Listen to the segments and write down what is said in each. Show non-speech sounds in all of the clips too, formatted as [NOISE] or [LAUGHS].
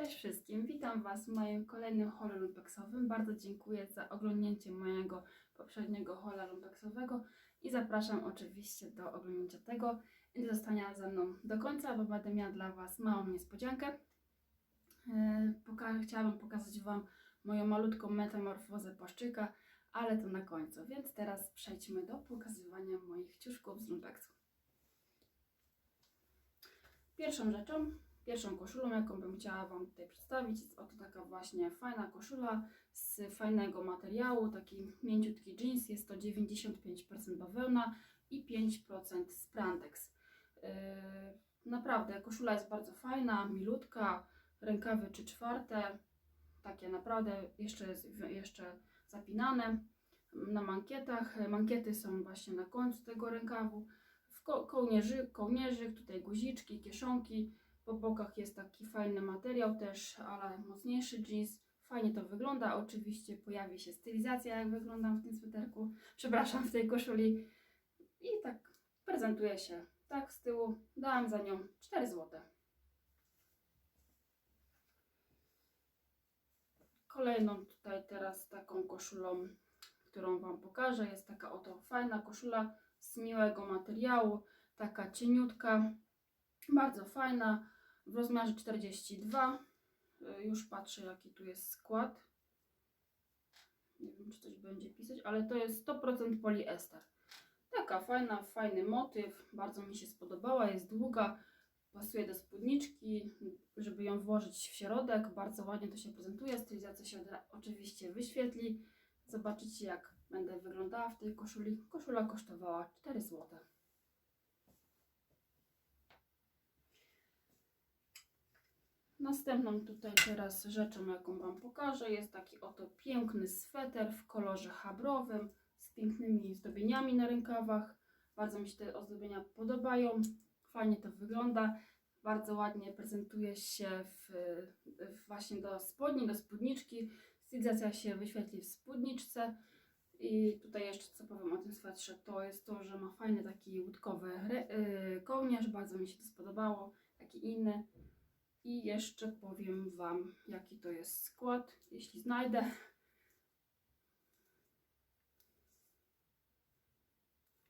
Cześć wszystkim, witam Was w moim kolejnym holu lumpeksowym. Bardzo dziękuję za oglądnięcie mojego poprzedniego hola lumpeksowego i zapraszam oczywiście do oglądnięcia tego i do zostania ze mną do końca, bo będę miała dla Was małą niespodziankę. E, Poka- chciałabym pokazać Wam moją malutką metamorfozę płaszczyka, ale to na końcu, więc teraz przejdźmy do pokazywania moich ciuszków z lumpeksu. Pierwszą rzeczą Pierwszą koszulą, jaką bym chciała Wam tutaj przedstawić, jest oto taka właśnie fajna koszula z fajnego materiału, taki mięciutki jeans, jest to 95% bawełna i 5% spandex. Yy, naprawdę, koszula jest bardzo fajna, milutka, rękawy czy czwarte, takie naprawdę jeszcze, jeszcze zapinane na mankietach. Mankiety są właśnie na końcu tego rękawu. W ko- kołnierzy, kołnierzyk, tutaj guziczki, kieszonki, po bokach jest taki fajny materiał też, ale mocniejszy jeans. Fajnie to wygląda. Oczywiście pojawi się stylizacja, jak wyglądam w tym sweterku. Przepraszam, w tej koszuli. I tak prezentuje się tak z tyłu. Dałam za nią 4 zł. Kolejną tutaj teraz taką koszulą, którą Wam pokażę, jest taka oto fajna koszula z miłego materiału, taka cieniutka, bardzo fajna, w rozmiarze 42. Y, Już patrzę, jaki tu jest skład. Nie wiem, czy coś będzie pisać, ale to jest 100% poliester. Taka fajna, fajny motyw, bardzo mi się spodobała, jest długa, pasuje do spódniczki, żeby ją włożyć w środek, bardzo ładnie to się prezentuje, stylizacja się oczywiście wyświetli. Zobaczycie, jak będę wyglądała w tej koszuli. Koszula kosztowała 4 zł. Następną tutaj teraz rzeczą, jaką Wam pokażę, jest taki oto piękny sweter w kolorze chabrowym z pięknymi zdobieniami na rękawach. Bardzo mi się te ozdobienia podobają. Fajnie to wygląda. Bardzo ładnie prezentuje się w, w właśnie do spodni, do spódniczki. Stylizacja się wyświetli w spódniczce. I tutaj jeszcze co powiem o tym swetrze, to jest to, że ma fajny taki łódkowy y, kołnierz. Bardzo mi się to spodobało. Taki inny. I jeszcze powiem Wam, jaki to jest skład, jeśli znajdę.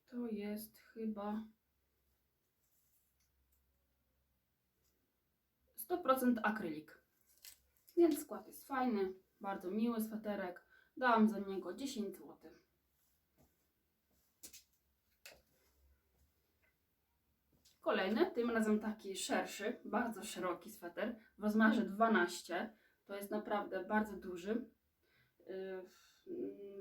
To jest chyba 100% akrylik. Więc skład jest fajny, bardzo miły sweterek. Dałam za niego 10 zł. Kolejny, tym razem taki szerszy, bardzo szeroki sweter w rozmiarze 12. To jest naprawdę bardzo duży. Yy,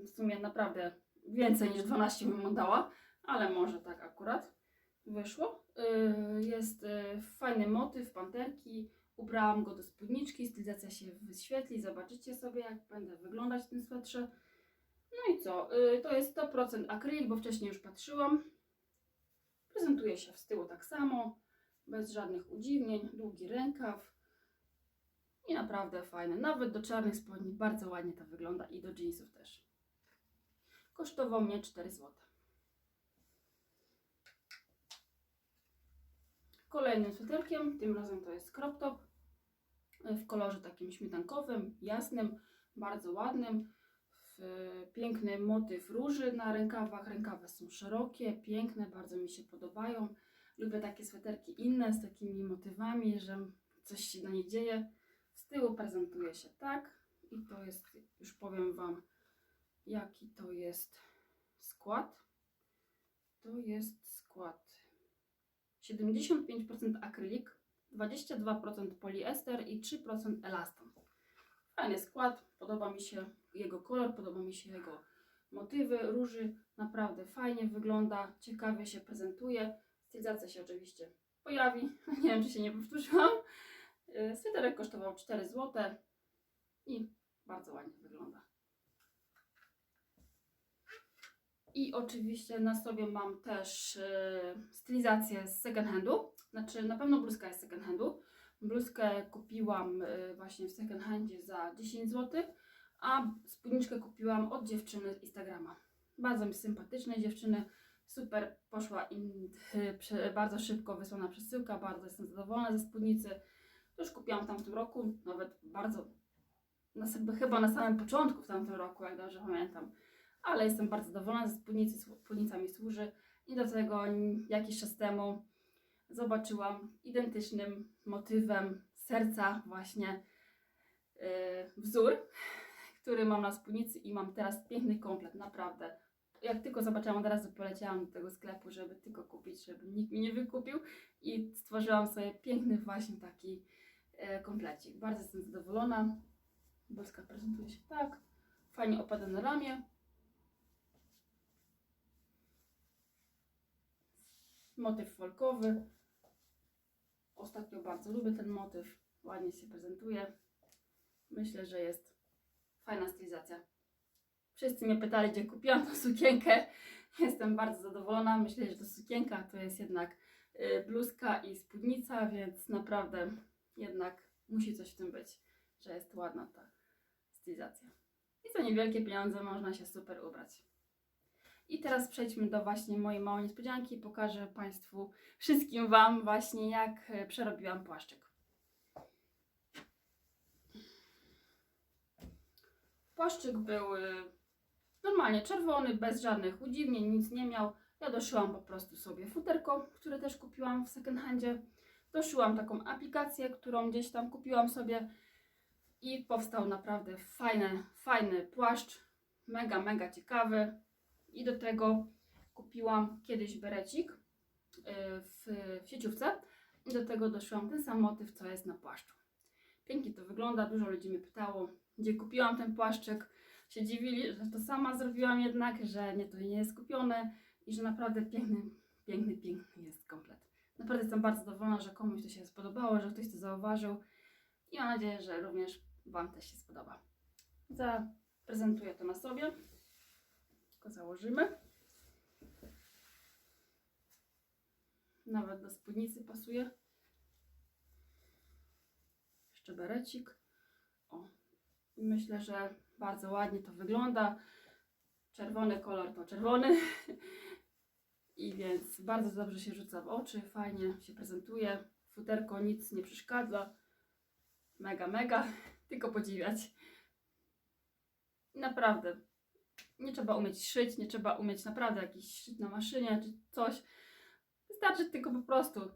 W sumie naprawdę więcej niż 12 bym dała, ale może tak akurat wyszło. Yy, Jest yy, fajny motyw, panterki. Ubrałam go do spódniczki, stylizacja się wyświetli. Zobaczycie sobie, jak będę wyglądać w tym swetrze. No i co? To jest 100% akrylik, bo wcześniej już patrzyłam. Prezentuje się z tyłu tak samo, bez żadnych udziwnień, długi rękaw i naprawdę fajny. Nawet do czarnych spodni bardzo ładnie to wygląda i do jeansów też. Kosztował mnie 4 zł. Kolejnym sweterkiem, tym razem to jest crop top w kolorze takim śmietankowym, jasnym, bardzo ładnym. W piękny motyw róży na rękawach. Rękawy są szerokie, piękne, bardzo mi się podobają. Lubię takie sweterki inne z takimi motywami, że coś się na nie dzieje. Z tyłu prezentuje się tak i to jest, już powiem Wam, jaki to jest skład. To jest skład 75% akrylik, 22% poliester i 3% elaston. Fajny skład, podoba mi się jego kolor, podoba mi się jego motywy róży. Naprawdę fajnie wygląda, ciekawie się prezentuje. Stylizacja się oczywiście pojawi. [LAUGHS] Nie wiem, czy się nie powtórzyłam. Yy, Sweterek kosztował 4 zł i bardzo ładnie wygląda. I oczywiście na sobie mam też yy, stylizację z second handu. Znaczy na pewno bluzka jest second handu. Bluzkę kupiłam y, właśnie w second handzie za 10 zł, a spódniczkę kupiłam od dziewczyny z Instagrama. Bardzo mi sympatycznej dziewczyny, super poszła im y, bardzo szybko wysłana przesyłka, bardzo jestem zadowolona ze spódnicy. Już kupiłam w tamtym roku, nawet bardzo, na, chyba na samym początku w tamtym roku, jak dobrze pamiętam. Ale jestem bardzo zadowolona ze spódnicy, spódnica mi służy. I do tego jakiś czas temu zobaczyłam identycznym motywem serca właśnie yy, wzór, który mam na spódnicy i mam teraz piękny komplet, naprawdę. Jak tylko zobaczyłam, od razu poleciałam do tego sklepu, żeby tylko kupić, żeby nikt mi nie wykupił i stworzyłam sobie piękny właśnie taki e, komplecik. Bardzo jestem zadowolona. Boska prezentuje się tak. Fajnie opada na ramię. Motyw folkowy. Ostatnio bardzo lubię ten motyw. Ładnie się prezentuje. Myślę, że jest fajna stylizacja. Wszyscy mnie pytali, gdzie kupiłam tą sukienkę. [LAUGHS] Jestem bardzo zadowolona. Myślę, że to sukienka to jest jednak y, bluzka i spódnica, więc naprawdę jednak musi coś w tym być, że jest ładna ta stylizacja. I za niewielkie pieniądze można się super ubrać. I teraz przejdźmy do właśnie mojej małej niespodzianki. Pokażę Państwu, wszystkim Wam właśnie jak e, przerobiłam płaszczyk. Płaszczyk był y, normalnie czerwony, bez żadnych udziwnień, nic nie miał. Ja doszyłam po prostu sobie futerko, które też kupiłam w second handzie. Doszyłam taką aplikację, którą gdzieś tam kupiłam sobie i powstał naprawdę fajny, fajny płaszcz. Mega, mega ciekawy. I do tego kupiłam kiedyś berecik y, w, w sieciówce i do tego doszyłam ten sam motyw, co jest na płaszczu. Pięknie to wygląda, dużo ludzi mnie pytało, gdzie kupiłam ten płaszczyk. Się dziwili, że to sama zrobiłam jednak, że nie, to nie jest kupione i że naprawdę piękny, piękny, piękny jest komplet. Naprawdę jestem bardzo zadowolona, że komuś to się spodobało, że ktoś to zauważył i mam nadzieję, że również Wam też się spodoba. Zaprezentuję to na sobie. Tylko założymy. Nawet do spódnicy pasuje. Jeszcze berecik. O. Myślę, że bardzo ładnie to wygląda. Czerwony kolor to czerwony. [LAUGHS] I więc bardzo dobrze się rzuca w oczy, fajnie się prezentuje. Futerko nic nie przeszkadza. Mega, mega. [LAUGHS] Tylko podziwiać. Naprawdę. Nie trzeba umieć szyć, nie trzeba umieć naprawdę jakiś szyć na maszynie czy coś. Wystarczy tylko po prostu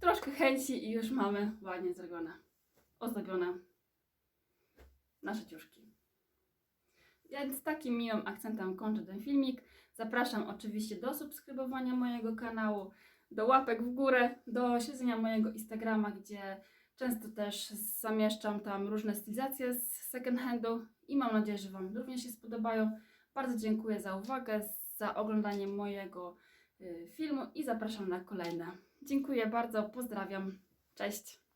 troszkę chęci i już mamy ładnie zrobione, ozdobione nasze ciuszki. Więc takim miłym akcentem kończę ten filmik. Zapraszam oczywiście do subskrybowania mojego kanału, do łapek w górę, do śledzenia mojego Instagrama, gdzie często też zamieszczam tam różne stylizacje z second handu i mam nadzieję, że Wam również się spodobają. Bardzo dziękuję za uwagę, za oglądanie mojego y, filmu i zapraszam na kolejne. Dziękuję bardzo, pozdrawiam, cześć!